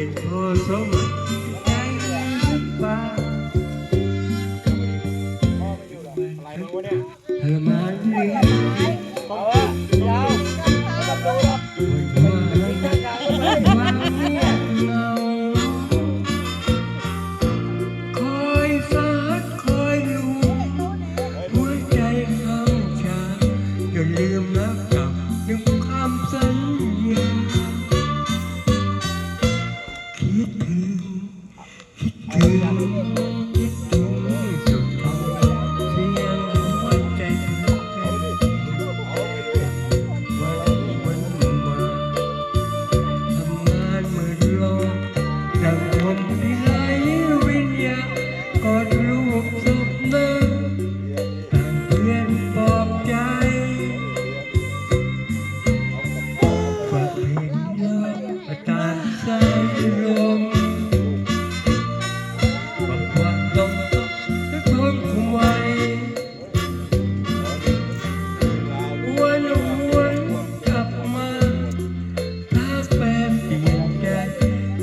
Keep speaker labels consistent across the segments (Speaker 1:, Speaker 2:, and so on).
Speaker 1: เป็นพอสมใจฟ้าทรมาน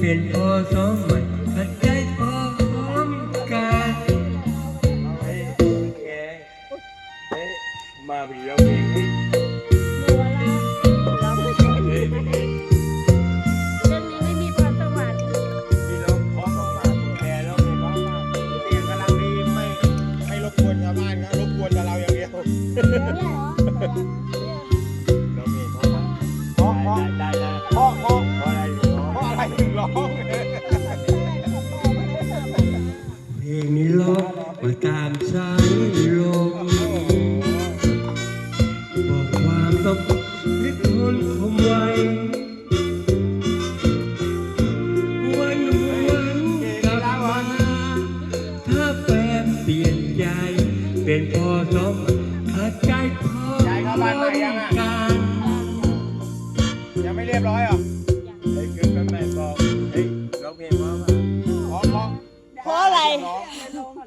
Speaker 1: ลี่ยนพอสมใหม่ปัจจัยพร้อมกันเฮ้ย
Speaker 2: แกเฮ้ยมาไปแล
Speaker 3: ้วเองเฮ้ยเฮ
Speaker 4: ้ย
Speaker 3: พี่องพ้อ
Speaker 2: ง
Speaker 3: มา
Speaker 2: แ
Speaker 3: ต่รองพ้องมา
Speaker 2: เตียงกำลังดีไม่ไม่รบกวนชาวบ้านนะรบกวนแต่เราอย่างเดียว
Speaker 4: Yeah.
Speaker 1: ประการใช้ลมบอกความต้องลิทนคมไว้วันวันกลับมาถ้าแฟนเปลี่ยนใจ เป็นพอน้องอาจใจพอย้ายเข้าบ้านใหม่ยังอะ
Speaker 2: ยังไม่เรียบร้อยเหรอ
Speaker 3: ไอ้คือแม่บอกเฮ้ยร้องเพลงเพราะว่า
Speaker 2: พราะเพราะเพราะอะไร ร้อ
Speaker 4: ง